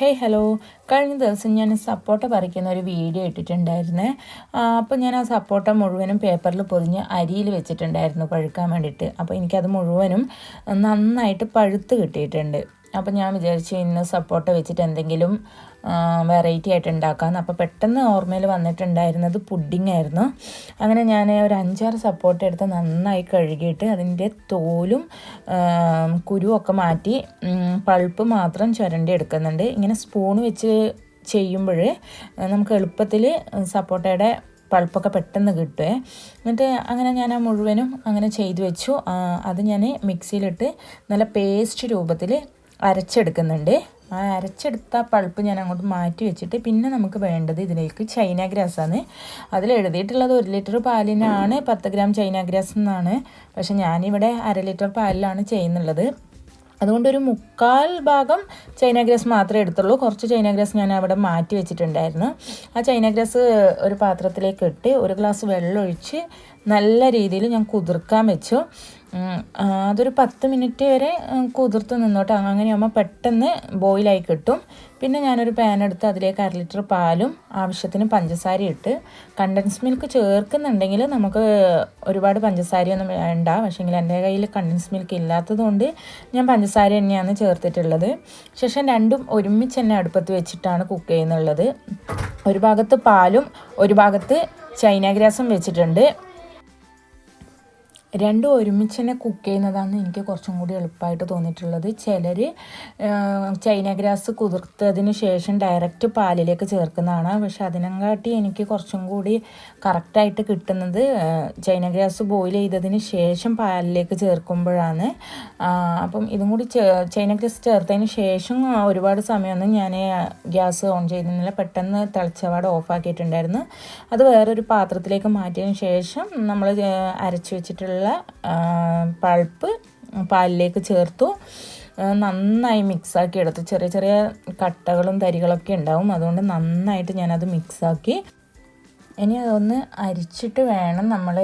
Hey hello കഴിഞ്ഞ ദിവസം ഞാൻ സപ്പോട്ട പറിക്കുന്ന ഒരു വീഡിയോ ഇട്ടിട്ടുണ്ടായിരുന്നേ. അപ്പോൾ ഞാൻ ആ സപ്പോട്ട മുഴുവനും പേപ്പറിൽ പൊതിഞ്ഞ് അരിയിൽ വെച്ചിട്ടുണ്ടായിരുന്നു പഴുക്കാൻ വേണ്ടിയിട്ട്. അപ്പോൾ എനിക്കത് മുഴുവനും നന്നായിട്ട് പഴുത്ത് കിട്ടിയിട്ടുണ്ട്. അപ്പോൾ ഞാൻ വിചാരിച്ചു ഇന്ന് സപ്പോട്ട വെച്ചിട്ട് എന്തെങ്കിലും വെറൈറ്റി ആയിട്ട് ഉണ്ടാക്കാമെന്ന് അപ്പോൾ പെട്ടെന്ന് ഓർമ്മയിൽ വന്നിട്ടുണ്ടായിരുന്നത് പുഡിംഗ് ആയിരുന്നു. അങ്ങനെ ഞാൻ ഒരു അഞ്ചാറ് സപ്പോർട്ട് എടുത്ത് നന്നായി കഴുകിയിട്ട് അതിന്റെ തോലും കുരുവൊക്കെ മാറ്റി പൾപ്പ് മാത്രം ചുരണ്ടി എടുക്കുന്നുണ്ട്. ഇങ്ങനെ സ്പൂൺ വെച്ച് ചെയ്യുമ്പോൾ നമുക്ക് എളുപ്പത്തിൽ സപ്പോട്ടയുടെ പൾപ്പൊക്കെ പെട്ടെന്ന് കിട്ടുമേ എന്നിട്ട് അങ്ങനെ ഞാൻ ആ മുഴുവനും അങ്ങനെ ചെയ്തു വെച്ചു. അത് ഞാൻ മിക്സിയിലിട്ട് നല്ല പേസ്റ്റ് രൂപത്തിൽ അരച്ചെടുക്കുന്നുണ്ട്. ആ അരച്ചെടുത്ത പൾപ്പ് ഞാൻ അങ്ങോട്ട് മാറ്റി വെച്ചിട്ട് പിന്നെ നമുക്ക് വേണ്ടത് ഇതിലേക്ക് ചൈന ഗ്രാസാണ് അതിൽ എഴുതിയിട്ടുള്ളത് ഒരു ലിറ്റർ പാലിനാണ് പത്ത് ഗ്രാം ചൈന ഗ്രാസ് എന്നാണ്. പക്ഷെ ഞാനിവിടെ അര ലിറ്റർ പാലിലാണ് ചെയ്യുന്നുള്ളത്. അതുകൊണ്ട് ഒരു മുക്കാൽ ഭാഗം ചൈന ഗ്രാസ് മാത്രമേ എടുത്തുള്ളൂ. കുറച്ച് ചൈന ഗ്രാസ് ഞാൻ അവിടെ മാറ്റി വെച്ചിട്ടുണ്ടായിരുന്നു. ആ ചൈന ഗ്രാസ് ഒരു പാത്രത്തിലേക്ക് ഇട്ട് ഒരു ഗ്ലാസ് വെള്ളം ഒഴിച്ച് നല്ല രീതിയിൽ ഞാൻ കുതിർക്കാൻ വെച്ചു. അതൊരു പത്ത് മിനിറ്റ് വരെ കുതിർത്ത് നിന്നോട്ടെ. അങ്ങനെയാകുമ്പോൾ പെട്ടെന്ന് ബോയിലായി കിട്ടും. പിന്നെ ഞാനൊരു പാൻ എടുത്ത് അതിലേക്ക് അര ലിറ്റർ പാലും ആവശ്യത്തിന് പഞ്ചസാര ഇട്ട് കണ്ടൻസ് മിൽക്ക് ചേർക്കുന്നുണ്ടെങ്കിൽ നമുക്ക് ഒരുപാട് പഞ്ചസാരയൊന്നും വേണ്ട. പക്ഷേങ്കിൽ എന്റെ കയ്യിൽ കണ്ടൻസ് മിൽക്ക് ഇല്ലാത്തതുകൊണ്ട് ഞാൻ പഞ്ചസാര തന്നെയാണ് ചേർത്തിട്ടുള്ളത്. ശേഷം രണ്ടും ഒരുമിച്ച് തന്നെ അടുപ്പത്ത് വെച്ചിട്ടാണ് കുക്ക് ചെയ്യുന്നുള്ളത്. ഒരു ഭാഗത്ത് പാലും ഒരു ഭാഗത്ത് ചൈന ഗ്രാസും വെച്ചിട്ടുണ്ട്. രണ്ടും ഒരുമിച്ച് തന്നെ കുക്ക് ചെയ്യുന്നതാണ് എനിക്ക് കുറച്ചും കൂടി എളുപ്പമായിട്ട് തോന്നിയിട്ടുള്ളത്. ചിലർ ചൈന ഗ്രാസ് കുതിർത്തതിന് ശേഷം ഡയറക്റ്റ് പാലിലേക്ക് ചേർക്കുന്നതാണ്. പക്ഷെ അതിനെക്കാട്ടി എനിക്ക് കുറച്ചും കൂടി കറക്റ്റായിട്ട് കിട്ടുന്നത് ചൈന ഗ്രാസ് ബോയിൽ ചെയ്തതിന് ശേഷം പാലിലേക്ക് ചേർക്കുമ്പോഴാണ്. അപ്പം ഇതും കൂടി ചൈന ഗ്രാസ് ചേർത്തതിന് ശേഷം ഒരുപാട് സമയമൊന്നും ഞാൻ ഗ്യാസ് ഓൺ ചെയ്തിരുന്നില്ല പെട്ടെന്ന് തിളച്ചപാട് ഓഫാക്കിയിട്ടുണ്ടായിരുന്നു അത് വേറൊരു പാത്രത്തിലേക്ക് മാറ്റിയതിന് ശേഷം നമ്മൾ അരച്ചു വെച്ചിട്ടുള്ള ഉള്ള പൾപ്പ് പാലിലേക്ക് ചേർത്തു. നന്നായി മിക്സാക്കി എടുത്തു. ചെറിയ ചെറിയ കട്ടകളും തരികളൊക്കെ ഉണ്ടാവും. അതുകൊണ്ട് നന്നായിട്ട് ഞാനത് മിക്സാക്കി ഇനി അതൊന്ന് അരിച്ചിട്ട് വേണം നമ്മൾ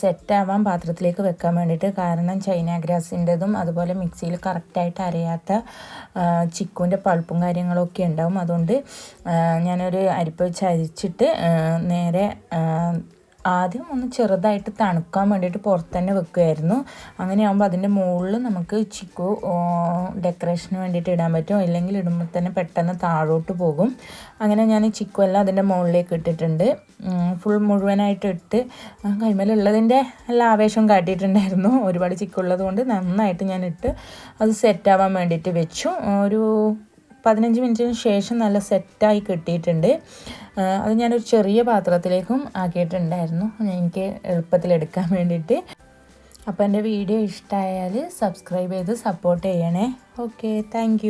സെറ്റാവാൻ പാത്രത്തിലേക്ക് വെക്കാൻ വേണ്ടിയിട്ട്. കാരണം ചൈന ഗ്രാസിന്റെതും അതുപോലെ മിക്സിയിൽ കറക്റ്റായിട്ട് അരയാത്ത ചിക്കുവിന്റെ പൾപ്പും കാര്യങ്ങളൊക്കെ ഉണ്ടാവും. അതുകൊണ്ട് ഞാനൊരു അരിപ്പ് വെച്ച് അരിച്ചിട്ട് നേരെ ആദ്യം ഒന്ന് ചെറുതായിട്ട് തണുക്കാൻ വേണ്ടിയിട്ട് പുറത്ത് തന്നെ വെക്കുമായിരുന്നു അങ്ങനെയാകുമ്പോൾ അതിന്റെ മുകളിൽ നമുക്ക് ചിക്കു ഡെക്കറേഷന് വേണ്ടിയിട്ട് ഇടാൻ പറ്റും. ഇല്ലെങ്കിൽ ഇടുമ്പോൾ തന്നെ പെട്ടെന്ന് താഴോട്ട് പോകും. അങ്ങനെ ഞാൻ ചിക്കു എല്ലാം അതിന്റെ മുകളിലേക്ക് ഇട്ടിട്ടുണ്ട്. ഫുൾ മുഴുവനായിട്ട് ഇട്ട് കൈമേലുള്ളതിന്റെ എല്ലാ ആവേശം കാട്ടിയിട്ടുണ്ടായിരുന്നു. ഒരുപാട് ചിക്കുള്ളത് കൊണ്ട് നന്നായിട്ട് ഞാൻ ഇട്ട് അത് സെറ്റാവാൻ വേണ്ടിയിട്ട് വെച്ചു. ഒരു പതിനഞ്ച് മിനിറ്റിന് ശേഷം നല്ല സെറ്റായി കിട്ടിയിട്ടുണ്ട്. അത് ഞാനൊരു ചെറിയ പാത്രത്തിലേക്കും ആക്കിയിട്ടുണ്ടായിരുന്നു. എനിക്ക് എളുപ്പത്തിൽ എടുക്കാൻ വേണ്ടിയിട്ട്. അപ്പോൾ എന്റെ വീഡിയോ ഇഷ്ടമായാൽ സബ്സ്ക്രൈബ് ചെയ്ത് സപ്പോർട്ട് ചെയ്യണേ. Okay thank